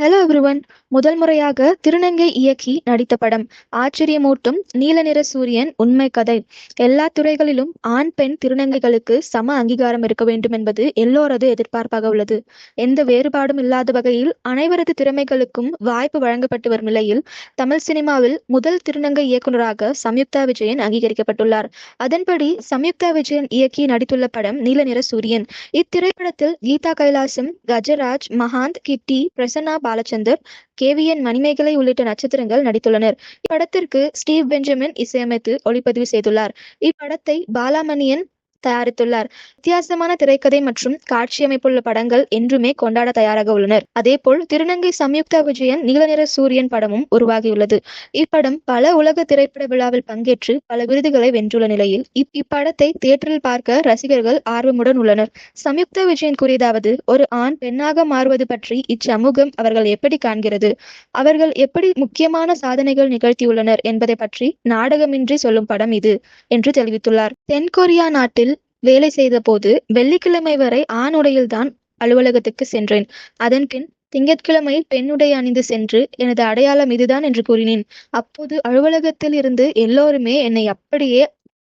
Hello everyone முதல் முறையாக திருநங்கை இயக்கி நடித்த படம். ஆச்சரியமூட்டும் நீல நிற சூரியன் உண்மை கதை. எல்லா துறைகளிலும் ஆண் பெண் திருநங்கைகளுக்கு சம அங்கீகாரம் இருக்க வேண்டும் என்பது எல்லோரது எதிர்பார்ப்பாக உள்ளது. எந்த வேறுபாடும் இல்லாத வகையில் அனைவரது திறமைகளுக்கும் வாய்ப்பு வழங்கப்பட்டு வரும் நிலையில் தமிழ் சினிமாவில் முதல் திருநங்கை இயக்குனராக சம்யுக்தா விஜயன் அங்கீகரிக்கப்பட்டுள்ளார். அதன்படி சம்யுக்தா விஜயன் இயக்கி நடித்துள்ள படம் நீல நிற சூரியன். இத்திரைப்படத்தில் Geetha Kailasam Gajaraj Mahanth Kitty Prasanna Balachander K V N Manimegalai உள்ளிட்ட நட்சத்திரங்கள் நடித்துள்ளனர். இப்படத்திற்கு ஸ்டீவ் பெஞ்சமின் இசையமைத்து ஒளிப்பதிவு செய்துள்ளார். இப்படத்தை பாலாமணியன் தயாரித்துள்ளார். வித்தியாசமான திரைக்கதை மற்றும் காட்சியமைப்புள்ள படங்கள் என்றுமே கொண்டாட தயாராக உள்ளனர். அதேபோல் திருநங்கை சம்யுக்தா விஜயன் நீல நிற சூரியன் படமும் உருவாகியுள்ளது. இப்படம் பல உலக திரைப்பட விழாவில் பங்கேற்று பல விருதுகளை வென்றுள்ள நிலையில் இப்படத்தை தியேட்டரில் பார்க்க ரசிகர்கள் ஆர்வமுடன் உள்ளனர். சம்யுக்தா விஜயன் கூறியதாவது ஒரு ஆண் பெண்ணாக மாறுவது பற்றி இச்சமூகம் அவர்கள் எப்படி காண்கிறது? அவர்கள் எப்படி முக்கியமான சாதனைகள் நிகழ்த்தியுள்ளனர் என்பதை பற்றி நாடகமின்றி சொல்லும் படம் இது என்று தெரிவித்துள்ளார். தென்கொரியா நாட்டில் வேலை செய்தபோது வெள்ளிக்கிழமை வரை ஆண் உடையில்தான் அலுவலகத்துக்கு சென்றேன். அதன்பின் திங்கட்கிழமை பெண்ணுடை அணிந்து சென்று எனது அடையாளம் இதுதான் என்று கூறினேன். அப்போது அலுவலகத்தில் இருந்து எல்லோருமே என்னை அப்படியே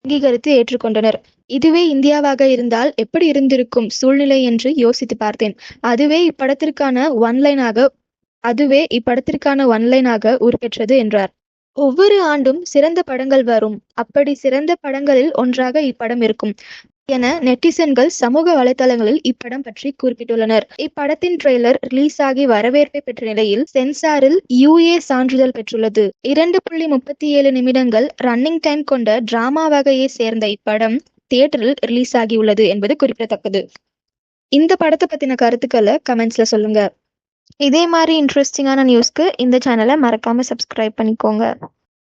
அங்கீகரித்து ஏற்றுக்கொண்டனர். இதுவே இந்தியாவாக இருந்தால் எப்படி இருந்திருக்கும் சூழ்நிலை என்று யோசித்து பார்த்தேன். அதுவே இப்படத்திற்கான ஒன்லைனாக அதுவே இப்படத்திற்கான ஒன்லைனாக உருப்பெற்றது என்றார். ஒவ்வொரு ஆண்டும் சிறந்த படங்கள் வரும். அப்படி சிறந்த படங்களில் ஒன்றாக இப்படம் இருக்கும். என நெட்டிசன்கள் சமூக வலைதளங்களில் இப்படம் பற்றி குறிப்பிட்டுள்ளனர். இப்படத்தின் ட்ரெய்லர் ரிலீஸ் ஆகி வரவேற்பை பெற்ற நிலையில் சென்சாரில் யூஏ சான்றிதழ் பெற்றுள்ளது. இரண்டு புள்ளி முப்பத்தி ஏழு நிமிடங்கள் ரன்னிங் டைம் கொண்ட டிராமா வகையை சேர்ந்த இப்படம் தியேட்டரில் ரிலீஸ் ஆகியுள்ளது என்பது குறிப்பிடத்தக்கது. இந்த படத்தை பத்தின கருத்துக்களை கமெண்ட்ஸ்ல சொல்லுங்க. இதே மாதிரி இன்ட்ரெஸ்டிங்கான நியூஸ்க்கு இந்த சேனலை மறக்காம சப்ஸ்கிரைப் பண்ணிக்கோங்க.